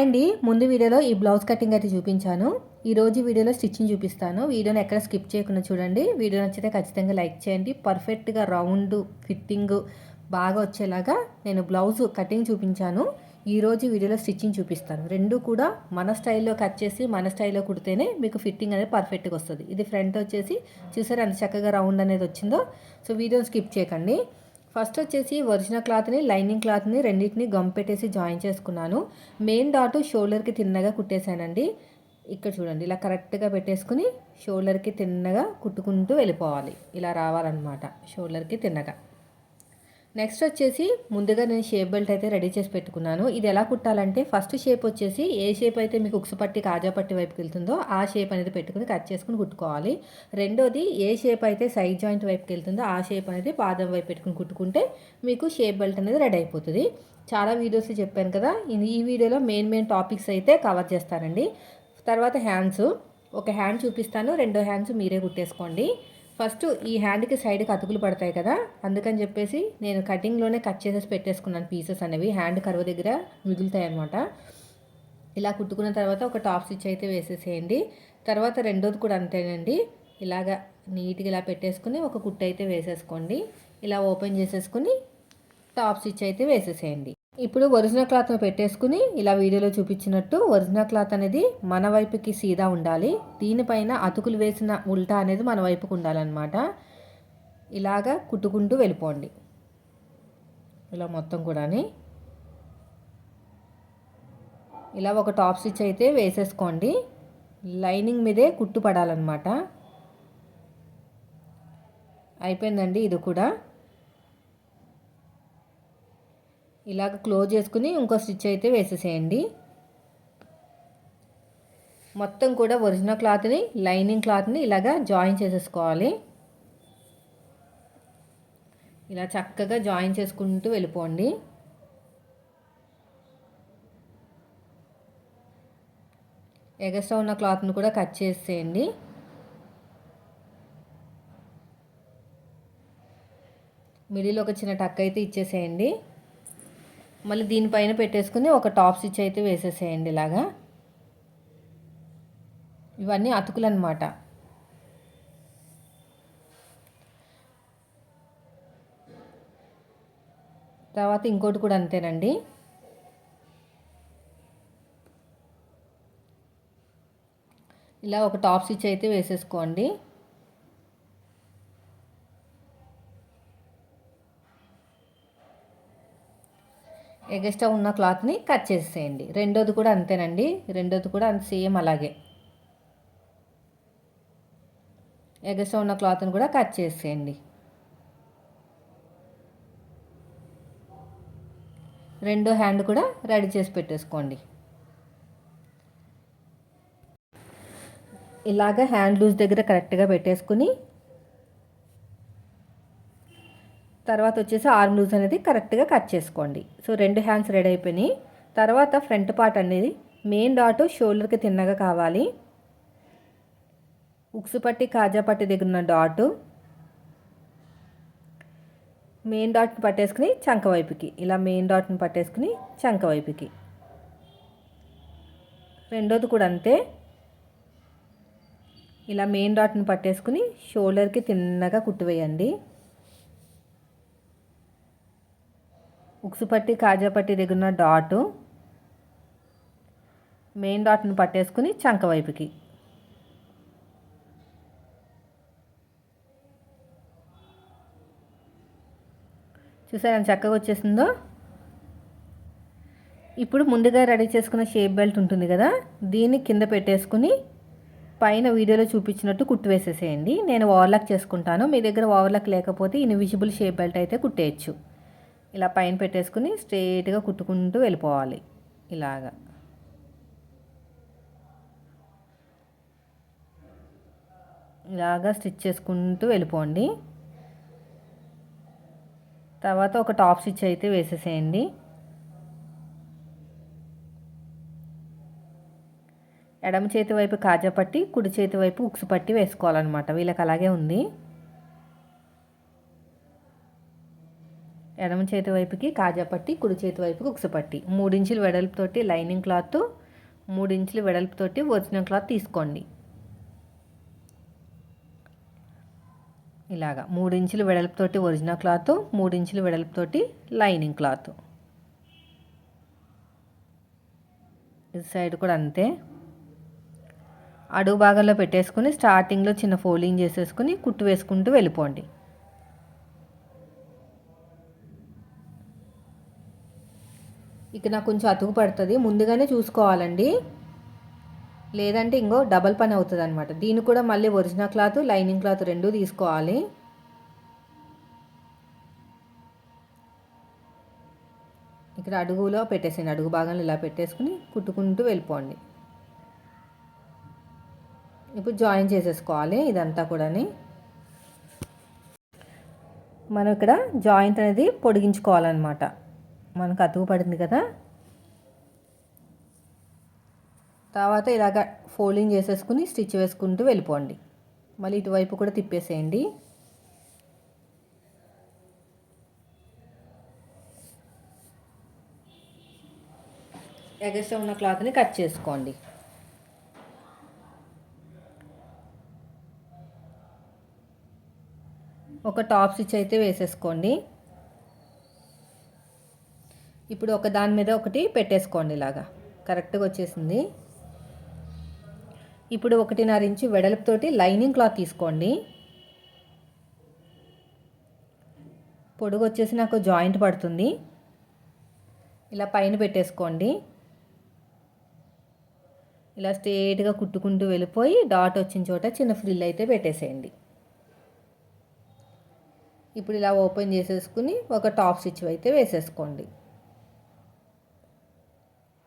అండి ముందు వీడియోలో ఈ బ్లౌజ్ కటింగ్ అయితే చూపించాను. ఈ రోజు వీడియోలో స్టిచ్చింగ్ చూపిస్తాను. వీడియోని ఎక్కడ స్కిప్ చేయకుండా చూడండి. వీడియో నచ్చితే ఖచ్చితంగా లైక్ చేయండి. పర్ఫెక్ట్గా రౌండ్ ఫిట్టింగ్ బాగా వచ్చేలాగా నేను బ్లౌజ్ కటింగ్ చూపించాను. ఈ రోజు వీడియోలో స్టిచ్చింగ్ చూపిస్తాను. రెండు కూడా మన స్టైల్లో కట్ చేసి మన స్టైల్లో కుడితేనే మీకు ఫిట్టింగ్ అనేది పర్ఫెక్ట్గా వస్తుంది. ఇది ఫ్రంట్ వచ్చేసి చూసారు ఎంత చక్కగా రౌండ్ అనేది వచ్చిందో? సో వీడియోని స్కిప్ చేయకండి. ఫస్ట్ వచ్చేసి ఒరిజినల్ క్లాత్ని లైనింగ్ క్లాత్ని రెండింటిని గమ్ పెట్టేసి జాయిన్ చేసుకున్నాను. మెయిన్ డాట్ షోల్డర్కి తిన్నగా కుట్టేశానండి. ఇక్కడ చూడండి ఇలా కరెక్ట్గా పెట్టేసుకుని షోల్డర్కి తిన్నగా కుట్టుకుంటూ వెళ్ళిపోవాలి. ఇలా రావాలన్నమాట షోల్డర్కి తిన్నగా. నెక్స్ట్ వచ్చేసి ముందుగా నేను షేప్ బెల్ట్ అయితే రెడీ చేసి పెట్టుకున్నాను. ఇది ఎలా కుట్టాలంటే ఫస్ట్ షేప్ వచ్చేసి ఏ షేప్ అయితే మీకు ఉక్సు పట్టి కాజా పట్టి వైపుకి వెళ్తుందో ఆ షేప్ అనేది పెట్టుకుని కట్ చేసుకుని కుట్టుకోవాలి. రెండోది ఏ షేప్ అయితే సైడ్ జాయింట్ వైపుకి వెళ్తుందో ఆ షేప్ అనేది పాదం వైపు పెట్టుకుని కుట్టుకుంటే మీకు షేప్ బెల్ట్ అనేది రెడీ అయిపోతుంది. చాలా వీడియోస్ చెప్పాను కదా ఈ వీడియోలో మెయిన్ మెయిన్ టాపిక్స్ అయితే కవర్ చేస్తానండి. తర్వాత హ్యాండ్స్ ఒక హ్యాండ్ చూపిస్తాను రెండో హ్యాండ్స్ మీరే కుట్టేసుకోండి. ఫస్ట్ ఈ హ్యాండ్కి సైడ్కి అతుకులు పడతాయి కదా అందుకని చెప్పేసి నేను కటింగ్లోనే కట్ చేసేసి పెట్టేసుకున్నాను పీసెస్ అనేవి. హ్యాండ్ కరువు దగ్గర మిగులుతాయి అనమాట ఇలా కుట్టుకున్న తర్వాత ఒక టాప్ స్టిచ్ అయితే వేసేసేయండి. తర్వాత రెండోది కూడా అంతేనండి. ఇలాగా నీట్గా ఇలా పెట్టేసుకుని ఒక కుట్టు అయితే వేసేసుకోండి. ఇలా ఓపెన్ చేసేసుకుని టాప్ స్టిచ్ అయితే వేసేసేయండి. ఇప్పుడు ఒరిజినల్ క్లాత్ పెట్టేసుకుని ఇలా వీడియోలో చూపించినట్టు ఒరిజినల్ క్లాత్ అనేది మన వైపుకి సీదా ఉండాలి. దీనిపైన అతుకులు వేసిన ఉల్టా అనేది మన వైపుకు ఉండాలన్నమాట. ఇలాగా కుట్టుకుంటూ వెళ్ళిపోండి. ఇలా మొత్తం కూడాని. ఇలా ఒక టాప్ స్టిచ్ అయితే వేసేసుకోండి. లైనింగ్ మీదే కుట్టు పడాలన్నమాట. అయిపోయిందండి ఇది కూడా. ఇలాగ క్లోజ్ చేసుకుని ఇంకో స్టిచ్ అయితే వేసేసేయండి. మొత్తం కూడా ఒరిజినల్ క్లాత్ని లైనింగ్ క్లాత్ని ఇలాగా జాయిన్ చేసేసుకోవాలి. ఇలా చక్కగా జాయిన్ చేసుకుంటూ వెళ్ళిపోండి. ఎగస్ట్రా ఉన్న క్లాత్ని కూడా కట్ చేసేయండి. మిడిల్ ఒక చిన్న టక్ అయితే ఇచ్చేసేయండి. మళ్ళీ దీనిపైన పెట్టేసుకుని ఒక టాప్ స్టిచ్ అయితే వేసేసేయండి ఇలాగా. ఇవన్నీ అతుకులు అనమాట తర్వాత ఇంకోటి కూడా అంతేనండి. ఇలా ఒక టాప్ స్టిచ్ అయితే వేసేసుకోండి. ఎగస్ట్రా ఉన్న క్లాత్ని కట్ చేసేయండి. రెండోది కూడా అంతేనండి. రెండోది కూడా అంత సేమ్ అలాగే. ఎగస్ట్రా ఉన్న క్లాత్ని కూడా కట్ చేసేయండి. రెండో హ్యాండ్ కూడా రెడీ చేసి పెట్టేసుకోండి. ఇలాగ హ్యాండ్ లూజ్ దగ్గర కరెక్ట్గా పెట్టేసుకుని తర్వాత వచ్చేసి ఆర్మ్ లూజ్ అనేది కరెక్ట్గా కట్ చేసుకోండి. సో రెండు హ్యాండ్స్ రెడీ అయిపోయినాయి. తర్వాత ఫ్రంట్ పార్ట్ అనేది మెయిన్ డాట్ షోల్డర్కి తిన్నగా కావాలి. ఉక్సు పట్టి కాజా పట్టి దగ్గర ఉన్న డాటు మెయిన్ డాట్ని పట్టేసుకుని చంక వైపుకి ఇలా మెయిన్ డాట్ని పట్టేసుకుని చంక వైపుకి. రెండోది కూడా అంతే. ఇలా మెయిన్ డాట్ని పట్టేసుకుని షోల్డర్కి తిన్నగా కుట్టివేయండి ఉక్సు పట్టి కాజా పట్టి దగ్గర డాటు మెయిన్ డాట్ని పట్టేసుకుని చంక వైపుకి. చూసారా చక్కగా వచ్చేసిందో? ఇప్పుడు ముందుగా రెడీ చేసుకున్న షేప్ బెల్ట్ ఉంటుంది కదా దీన్ని కింద పెట్టేసుకుని పైన వీడియోలో చూపించినట్టు కుట్టు వేసేసేయండి. నేను ఓవర్లాక్ చేసుకుంటాను. మీ దగ్గర ఓవర్లాక్ లేకపోతే ఇన్విజిబుల్ షేప్ బెల్ట్ అయితే కుట్టేయచ్చు. ఇలా పైన పెట్టేసుకుని స్ట్రేట్గా కుట్టుకుంటూ వెళ్ళిపోవాలి. ఇలాగా. ఇలాగా స్టిచ్ చేసుకుంటూ వెళ్ళిపోండి. తర్వాత ఒక టాప్ స్టిచ్ అయితే వేసేసేయండి. ఎడమ చేతి వైపు కాజా పట్టి కుడి చేతి వైపు ఉక్సు పట్టి వేసుకోవాలన్నమాట. వీళ్ళకి అలాగే ఉంది. ఎడమ చేతి వైపుకి కాజాపట్టి కుడి చేతి వైపుకి ఉక్సపట్టి మూడించులు వెడల్పుతోటి లైనింగ్ క్లాత్ మూడించులు వెడల్పుతోటి ఒరిజినల్ క్లాత్ తీసుకోండి. ఇలాగా. మూడించులు వెడల్పుతోటి ఒరిజినల్ క్లాత్ మూడించులు వెడల్పుతోటి లైనింగ్ క్లాత్. ఇది సైడ్ కూడా అంతే. అడుగు భాగంలో పెట్టేసుకుని స్టార్టింగ్లో చిన్న ఫోల్డింగ్ చేసేసుకుని కుట్టు వేసుకుంటూ వెళ్ళిపోండి. ఇక నాకు కొంచెం అతుకు పడుతుంది. ముందుగానే చూసుకోవాలండి. లేదంటే ఇంకో డబల్ పని అవుతుంది అనమాట దీన్ని కూడా మళ్ళీ ఒరిజినల్ క్లాత్ లైనింగ్ క్లాత్ రెండు తీసుకోవాలి. ఇక్కడ అడుగులో పెట్టేసేయండి. అడుగు భాగంలో ఇలా పెట్టేసుకుని కుట్టుకుంటూ వెళ్ళిపోండి. ఇప్పుడు జాయిన్ చేసేసుకోవాలి ఇదంతా కూడాని. మనం ఇక్కడ జాయింట్ అనేది పొడిగించుకోవాలన్నమాట. మనకు అతుకు పడింది కదా. తర్వాత ఇలాగ ఫోల్డింగ్ చేసేసుకుని స్టిచ్ వేసుకుంటూ వెళ్ళిపోండి. మళ్ళీ ఇటువైపు కూడా తిప్పేసేయండి. ఎగస్ట్రా ఉన్న క్లాత్ని కట్ చేసుకోండి. ఒక టాప్ స్టిచ్ అయితే వేసేసుకోండి. ఇప్పుడు ఒక దాని మీద ఒకటి పెట్టేసుకోండి ఇలాగా. కరెక్ట్గా వచ్చేసింది. ఇప్పుడు ఒకటిన్నర ఇంచు వెడల్పుతోటి లైనింగ్ క్లాత్ తీసుకోండి. పొడుగు వచ్చేసి నాకు జాయింట్ పడుతుంది. ఇలా పైన పెట్టేసుకోండి. ఇలా స్ట్రేట్గా కుట్టుకుంటూ వెళ్ళిపోయి డాట్ వచ్చిన చోట చిన్న ఫ్రిల్ అయితే పెట్టేసేయండి. ఇప్పుడు ఇలా ఓపెన్ చేసేసుకుని ఒక టాప్ స్టిచ్ అయితే వేసేసుకోండి.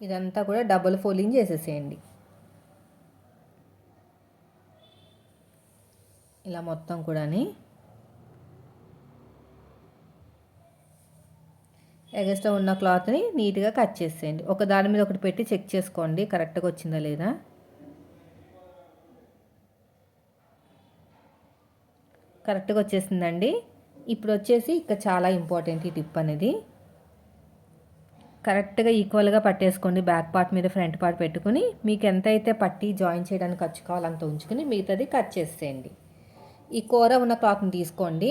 ఇదంతా కూడా డబుల్ ఫోల్డింగ్ చేసేసేయండి. ఇలా మొత్తం కూడాని ఎగస్ట్రా ఉన్న క్లాత్ని నీట్గా కట్ చేసేయండి. ఒక దాని మీద ఒకటి పెట్టి చెక్ చేసుకోండి కరెక్ట్గా వచ్చిందా లేదా. కరెక్ట్గా వచ్చేసిందండి. ఇప్పుడు వచ్చేసి ఇక చాలా ఇంపార్టెంట్ ఈ టిప్ అనేది. కరెక్ట్గా ఈక్వల్గా పట్టేసుకోండి బ్యాక్ పార్ట్ మీద ఫ్రంట్ పార్ట్ పెట్టుకుని మీకు ఎంత అయితే పట్టి జాయిన్ చేయడానికి ఖర్చు కావాలంత ఉంచుకుని మిగతాది కట్ చేసేయండి. ఈ కూర ఉన్న క్లాత్ని తీసుకోండి.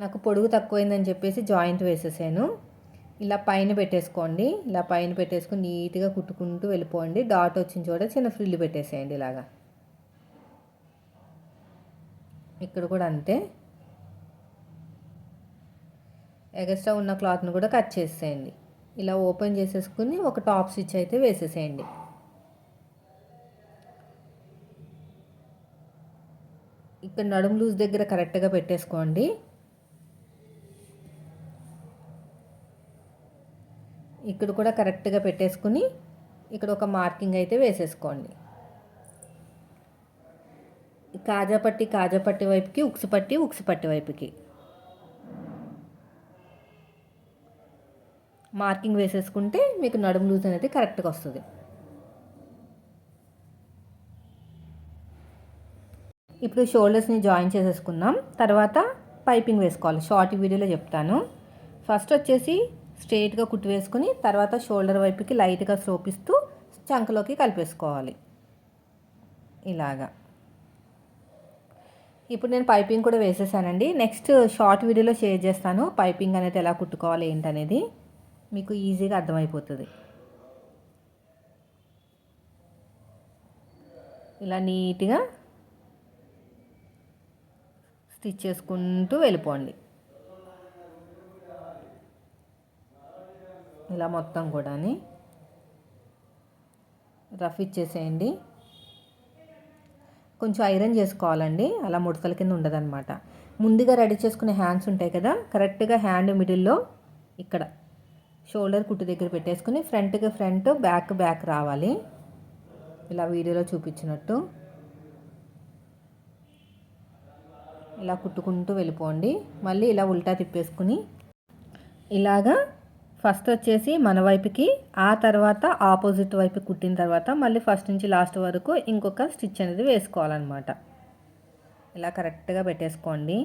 నాకు పొడుగు తక్కువైందని చెప్పేసి జాయింట్ వేసేసాను. ఇలా పైన పెట్టేసుకోండి. ఇలా పైన పెట్టేసుకుని నీట్గా కుట్టుకుంటూ వెళ్ళిపోండి. డాట్ వచ్చిన చోట చిన్న ఫ్రిల్లు పెట్టేసేయండి ఇలాగా. ఇక్కడ కూడా అంతే. ఎగస్ట్రా ఉన్న క్లాత్ని కూడా కట్ చేసేయండి. ఇలా ఓపెన్ చేసేసుకుని ఒక టాప్ స్టిచ్ అయితే వేసేసేయండి. ఇక్కడ నడుము లూజ్ దగ్గర కరెక్ట్గా పెట్టేసుకోండి. ఇక్కడ కూడా కరెక్ట్గా పెట్టేసుకుని ఇక్కడ ఒక మార్కింగ్ అయితే వేసేసుకోండి. కాజాపట్టి కాజాపట్టి వైపుకి ఉక్సుపట్టి ఉక్సుపట్టి వైపుకి. మార్కింగ్ వేసేసుకుంటే మీకు నడుము లూజ్ అనేది కరెక్ట్గా వస్తుంది. ఇప్పుడు షోల్డర్స్ని జాయిన్ చేసేసుకుందాం. తర్వాత పైపింగ్ వేసుకోవాలి. షార్ట్ వీడియోలో చెప్తాను. ఫస్ట్ వచ్చేసి స్ట్రైట్గా కుట్టి వేసుకుని తర్వాత షోల్డర్ వైపుకి లైట్గా సోపిస్తూ చంకలోకి కలిపేసుకోవాలి. ఇలాగా. ఇప్పుడు నేను పైపింగ్ కూడా వేసేసానండి. నెక్స్ట్ షార్ట్ వీడియోలో షేర్ చేస్తాను. పైపింగ్ అనేది ఎలా కుట్టుకోవాలి ఏంటనేది. మీకు ఈజీగా అర్థమైపోతుంది. ఇలా నీట్గా స్టిచ్ చేసుకుంటూ వెళ్ళిపోండి. ఇలా మొత్తం కూడా రఫ్ ఇచ్చేసేయండి. కొంచెం ఐరన్ చేసుకోవాలండి. అలా ముడతల కింద ఉండదన్నమాట. ముందుగా రెడీ చేసుకునే హ్యాండ్స్ ఉంటాయి కదా కరెక్ట్గా హ్యాండ్ మిడిల్లో ఇక్కడ. షోల్డర్ కుట్టు దగ్గర పెట్టేసుకుని ఫ్రంట్కి ఫ్రంట్ బ్యాక్ బ్యాక్ రావాలి. ఇలా వీడియోలో చూపించినట్టు. ఇలా కుట్టుకుంటూ వెళ్ళిపోండి. మళ్ళీ ఇలా ఉల్టా తిప్పేసుకుని ఇలాగా ఫస్ట్ వచ్చేసి మన వైపుకి ఆ తర్వాత ఆపోజిట్ వైపు కుట్టిన తర్వాత మళ్ళీ ఫస్ట్ నుంచి లాస్ట్ వరకు ఇంకొక స్టిచ్ అనేది వేసుకోవాలన్నమాట. ఇలా కరెక్ట్గా పెట్టేసుకోండి.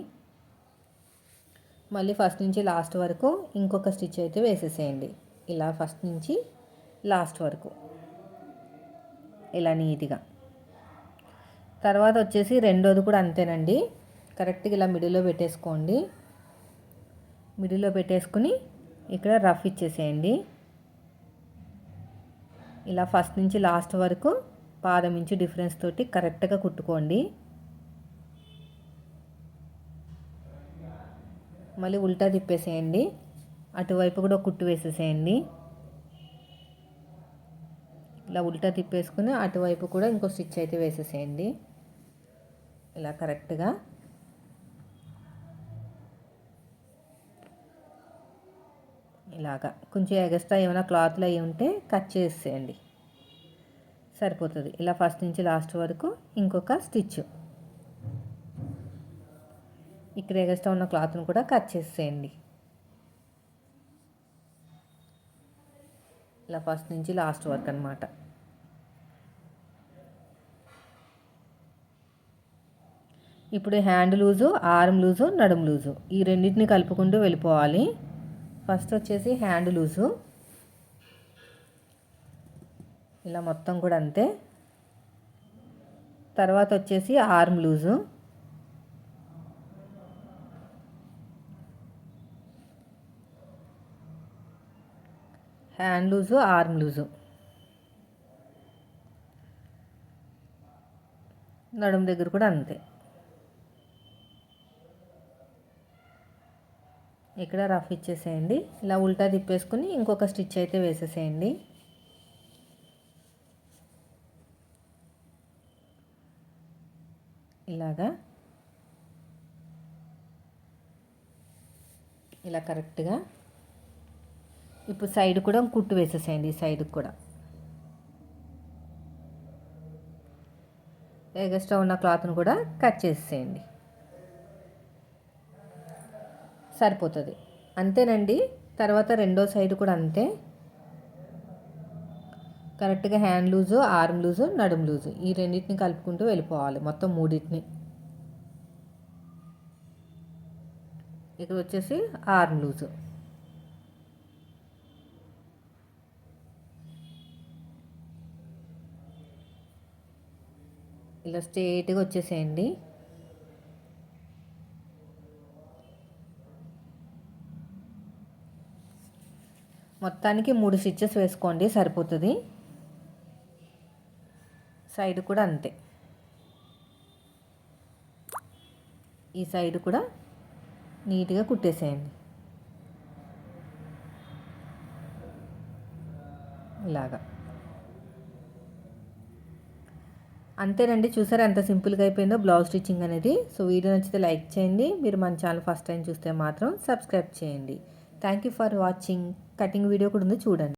మళ్ళీ ఫస్ట్ నుంచి లాస్ట్ వరకు ఇంకొక స్టిచ్ అయితే వేసేసేయండి. ఇలా ఫస్ట్ నుంచి లాస్ట్ వరకు. ఇలా నీట్గా. తర్వాత వచ్చేసి రెండోది కూడా అంతేనండి. కరెక్ట్గా ఇలా మిడిల్లో పెట్టేసుకోండి. మిడిల్లో పెట్టేసుకుని ఇక్కడ రఫ్ ఇచ్చేసేయండి. ఇలా ఫస్ట్ నుంచి లాస్ట్ వరకు పాదం ఇంచు డిఫరెన్స్ తోటి కరెక్ట్గా కుట్టుకోండి. మళ్ళీ ఉల్టా తిప్పేసేయండి. అటువైపు కూడా కుట్టు వేసేసేయండి. ఇలా ఉల్టా తిప్పేసుకుని అటువైపు కూడా ఇంకో స్టిచ్ అయితే వేసేసేయండి. ఇలా కరెక్ట్గా. ఇలాగా. కొంచెం ఎగస్ట్రా ఏమైనా క్లాత్లు అవి ఉంటే కట్ చేసేయండి. సరిపోతుంది. ఇలా ఫస్ట్ నుంచి లాస్ట్ వరకు ఇంకొక స్టిచ్. ఇక్కడ ఎగస్ట్రా ఉన్న క్లాత్ను కూడా కట్ చేసేయండి. ఇలా ఫస్ట్ నుంచి లాస్ట్ వరకు అనమాట ఇప్పుడు హ్యాండ్ లూజు ఆర్మ్ లూజు నడుము లూజు ఈ రెండింటిని కలుపుకుంటూ వెళ్ళిపోవాలి. ఫస్ట్ వచ్చేసి హ్యాండ్ లూజు. ఇలా మొత్తం కూడా అంతే. తర్వాత వచ్చేసి arm loose. Hand loose arm loose. నడుము దగ్గర కూడా అంతే. ఇక్కడ రఫ్ ఇచ్చేసేయండి. ఇలా ఉల్టా తిప్పేసుకుని ఇంకొక స్టిచ్ అయితే వేసేసేయండి. ఇలాగా. ఇలా కరెక్ట్గా. ఇప్పుడు సైడ్ కూడా కుట్టు వేసేసేయండి సైడ్కి కూడా. ఎగస్ట్రా ఉన్న క్లాత్ను కూడా కట్ చేసేయండి సరిపోతుంది. అంతేనండి. తర్వాత రెండో సైడ్ కూడా అంతే. కరెక్ట్గా హ్యాండ్ లూజు ఆర్మ్ లూజు నడుము లూజు ఈ రెండింటిని కలుపుకుంటూ వెళ్ళిపోవాలి మొత్తం మూడింటిని. ఇక్కడ వచ్చేసి ఆర్మ్ లూజు. ఇలా స్ట్రేట్గా వచ్చేసేయండి. మొత్తానికి మూడు స్టిచ్చెస్ వేసుకోండి సరిపోతుంది. సైడ్ కూడా అంతే. ఈ సైడ్ కూడా నీట్గా కుట్టేసేయండి. ఇలాగా. అంతేనండి చూసారా ఎంత సింపుల్గా అయిపోయిందో బ్లౌజ్ స్టిచ్చింగ్ అనేది. సో వీడియో నచ్చితే లైక్ చేయండి. మీరు మన ఛానల్ ఫస్ట్ టైం చూస్తే మాత్రం సబ్స్క్రైబ్ చేయండి. Thank you for watching. Cutting video కూడా ఉంది చూడండి.